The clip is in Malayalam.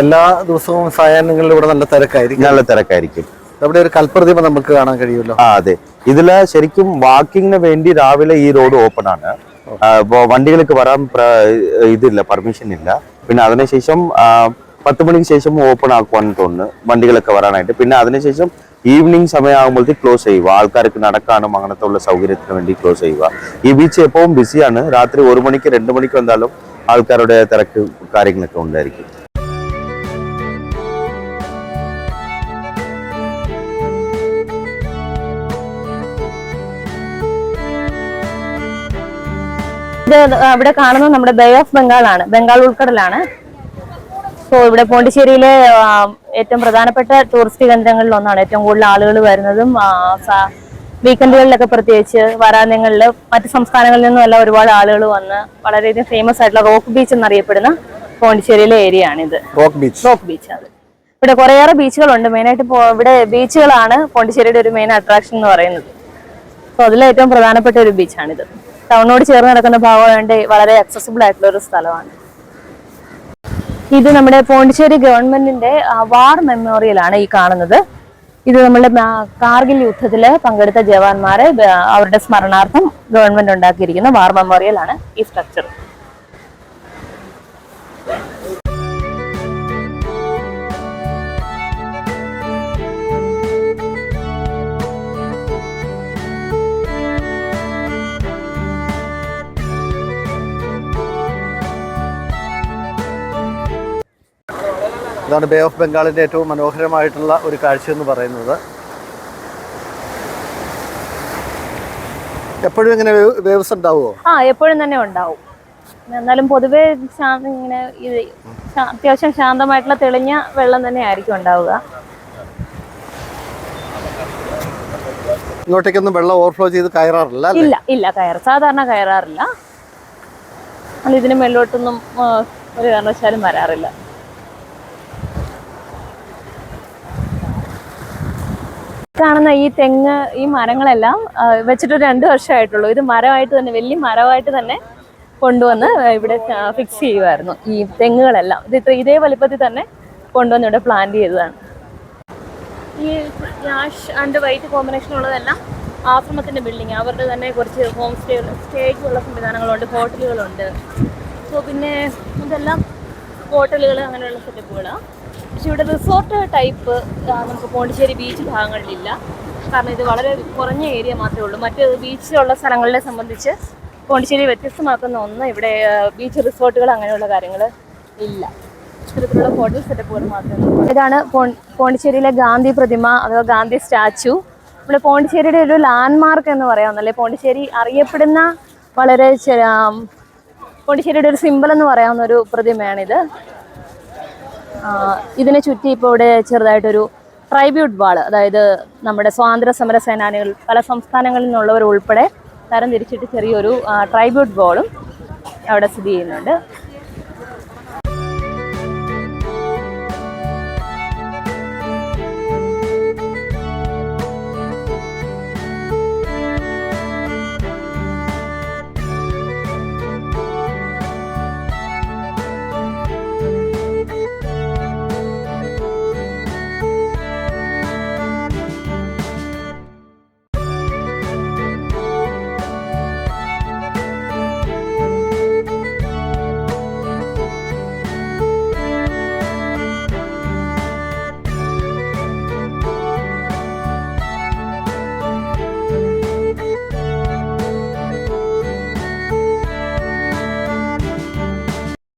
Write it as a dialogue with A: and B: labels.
A: എല്ലാ ദിവസവും സായാഹ്നങ്ങളിൽ ഇവിടെ നല്ല തിരക്കായിരിക്കും.
B: നല്ല തിരക്കായിരിക്കും.
A: അവിടെ ഒരു കൽപ്രതിമ നമുക്ക് കാണാൻ കഴിയുമല്ലോ?
B: ആ അതെ. ഇതിൽ ശരിക്കും വാക്കിങ്ങിന് വേണ്ടി രാവിലെ ഈ റോഡ് ഓപ്പൺ ആണ്. അപ്പോ വണ്ടികൾക്ക് വരാൻ ഇതില്ല പെർമിഷൻ ഇല്ല. പിന്നെ അതിനുശേഷം പത്ത് മണിക്ക് ശേഷം ഓപ്പൺ ആക്കുവാൻ തോന്നുന്നു വണ്ടികളൊക്കെ വരാനായിട്ട്. പിന്നെ അതിനുശേഷം ഈവനിങ് സമയമാകുമ്പോഴത്തേക്ക് ക്ലോസ് ചെയ്യുക. ആൾക്കാർക്ക് നടക്കാനും അങ്ങനത്തെ ഉള്ള സൗകര്യത്തിന് വേണ്ടി ക്ലോസ് ചെയ്യുക. ഈ ബീച്ച് എപ്പോഴും ബിസിയാണ് രാത്രി ഒരു മണിക്ക് രണ്ട് മണിക്ക് വന്നാലും ആൾക്കാരുടെ തിരക്ക് കാര്യങ്ങളൊക്കെ ഉണ്ടായിരിക്കും.
C: ഇത് ഇവിടെ കാണുന്നത് നമ്മുടെ ബേ ഓഫ് ബംഗാളാണ് ബംഗാൾ ഉൾക്കടലാണ്. സോ ഇവിടെ പോണ്ടിച്ചേരിയിലെ ഏറ്റവും പ്രധാനപ്പെട്ട ടൂറിസ്റ്റ് കേന്ദ്രങ്ങളിൽ ഒന്നാണ്. ഏറ്റവും കൂടുതൽ ആളുകൾ വരുന്നതും വീക്കെൻഡുകളിലൊക്കെ പ്രത്യേകിച്ച് വരാന്യങ്ങളിൽ മറ്റു സംസ്ഥാനങ്ങളിൽ നിന്നും എല്ലാം ഒരുപാട് ആളുകൾ വന്ന് വളരെയധികം ഫേമസ് ആയിട്ടുള്ള റോക്ക് ബീച്ച് എന്നറിയപ്പെടുന്ന പോണ്ടിച്ചേരിയിലെ ഏരിയ ആണിത്.
A: റോക്ക് ബീച്ച്
C: റോക്ക് ബീച്ച് അത് ഇവിടെ കുറേയേറെ ബീച്ചുകളുണ്ട് മെയിനായിട്ട് ഇവിടെ ബീച്ചുകളാണ് പോണ്ടിച്ചേരിയുടെ ഒരു മെയിൻ അട്രാക്ഷൻ എന്ന് പറയുന്നത്. സോ അതിൽ ഏറ്റവും പ്രധാനപ്പെട്ട ഒരു ബീച്ചാണിത് ടൗണിനോട് ചേർന്ന് കിടക്കുന്ന ഭാഗമായതുകൊണ്ട് വളരെ അക്സസിബിൾ ആയിട്ടുള്ള ഒരു സ്ഥലമാണ്. ഇത് നമ്മുടെ പോണ്ടിച്ചേരി ഗവൺമെന്റിന്റെ വാർ മെമ്മോറിയൽ ആണ് ഈ കാണുന്നത്. ഇത് നമ്മുടെ കാർഗിൽ യുദ്ധത്തിൽ പങ്കെടുത്ത ജവാന്മാരെ അവരുടെ സ്മരണാർത്ഥം ഗവൺമെന്റ് ഉണ്ടാക്കിയിരിക്കുന്ന വാർ മെമ്മോറിയൽ ആണ് ഈ സ്ട്രക്ചർ
A: ഇതാണ് ബേ ഓഫ് ബംഗാളിന്റെ ഏറ്റവും മനോഹരമായിട്ടുള്ള ഒരു കാഴ്ച എന്ന് പറയുന്നത്. എപ്പോഴും ഇങ്ങനെ വേവ്സ് ഉണ്ടാവുമോ
C: ആ എപ്പോഴും തന്നെ ഉണ്ടാവും. എന്നാലും പൊതുവേ ഇങ്ങനെ ഇത് അത്യാവശ്യം ശാന്തമായിട്ടുള്ള തെളിഞ്ഞ വെള്ളം തന്നെ ആയിരിക്കും ഉണ്ടാവുക.
A: ഇങ്ങോട്ടേക്കൊന്നും വെള്ളം ഓവർഫ്ലോ ചെയ്ത് കയറാറില്ല
C: ഇല്ല ഇല്ല കയർ സാധാരണ കയറാറില്ല. ഇതിന് മേലോട്ടൊന്നും ഒരു കാരണവശാലും വരാറില്ല. കാണുന്ന ഈ തെങ്ങ് ഈ മരങ്ങളെല്ലാം വെച്ചിട്ട് രണ്ട് വർഷമായിട്ടുള്ളൂ. ഇത് മരമായിട്ട് തന്നെ വലിയ മരമായിട്ട് തന്നെ കൊണ്ടുവന്ന് ഇവിടെ ഫിക്സ് ചെയ്യുമായിരുന്നു ഈ തെങ്ങുകളെല്ലാം. ഇത് ഇത്ര ഇതേ വലിപ്പത്തിൽ തന്നെ കൊണ്ടുവന്ന് ഇവിടെ പ്ലാന്റ് ചെയ്തതാണ്. ഈ ആഷ് ആൻഡ് വൈറ്റ് കോമ്പിനേഷൻ ഉള്ളതെല്ലാം ആശ്രമത്തിന്റെ ബിൽഡിംഗ് അവരുടെ തന്നെ കുറച്ച് ഹോം സ്റ്റേ ഉള്ള സംവിധാനങ്ങളുണ്ട് ഹോട്ടലുകളുണ്ട് സോ പിന്നെ ഇതെല്ലാം ഹോട്ടലുകൾ അങ്ങനെയുള്ള സെറ്റപ്പുകളാണ് പക്ഷെ ഇവിടെ റിസോർട്ട് ടൈപ്പ് നമുക്ക് പോണ്ടിച്ചേരി ബീച്ച് ഭാഗങ്ങളിലില്ല. കാരണം ഇത് വളരെ കുറഞ്ഞ ഏരിയ മാത്രമേ ഉള്ളൂ. മറ്റ് ബീച്ചിലുള്ള സ്ഥലങ്ങളെ സംബന്ധിച്ച് പോണ്ടിച്ചേരി വ്യത്യസ്തമാക്കുന്ന ഒന്ന് ഇവിടെ ബീച്ച് റിസോർട്ടുകൾ അങ്ങനെയുള്ള കാര്യങ്ങൾ ഇല്ല. ഇത്തരത്തിലുള്ള ഹോട്ടൽ സെറ്റപ്പുകൾ മാത്രമേ. ഇതാണ് പോണ്ടിച്ചേരിയിലെ ഗാന്ധി പ്രതിമ അഥവാ ഗാന്ധി സ്റ്റാച്ചു. നമ്മുടെ പോണ്ടിച്ചേരിയുടെ ഒരു ലാൻഡ്മാർക്ക് എന്ന് പറയാവുന്നല്ലേ പോണ്ടിച്ചേരി അറിയപ്പെടുന്ന വളരെ പോണ്ടിച്ചേരിയുടെ ഒരു സിമ്പിൾ എന്ന് പറയാവുന്ന ഒരു പ്രതിമയാണിത്. ഇതിനെ ചുറ്റി ഇപ്പോൾ ഇവിടെ ചെറുതായിട്ടൊരു ട്രൈബ്യൂട്ട് വാൾ അതായത് നമ്മുടെ സ്വാതന്ത്ര്യ സമര സേനാനികൾ പല സംസ്ഥാനങ്ങളിൽ നിന്നുള്ളവർ ഉൾപ്പെടെ തരം തിരിച്ചിട്ട് ചെറിയൊരു ട്രൈബ്യൂട്ട് വാളും അവിടെ സ്ഥിതി ചെയ്യുന്നുണ്ട്.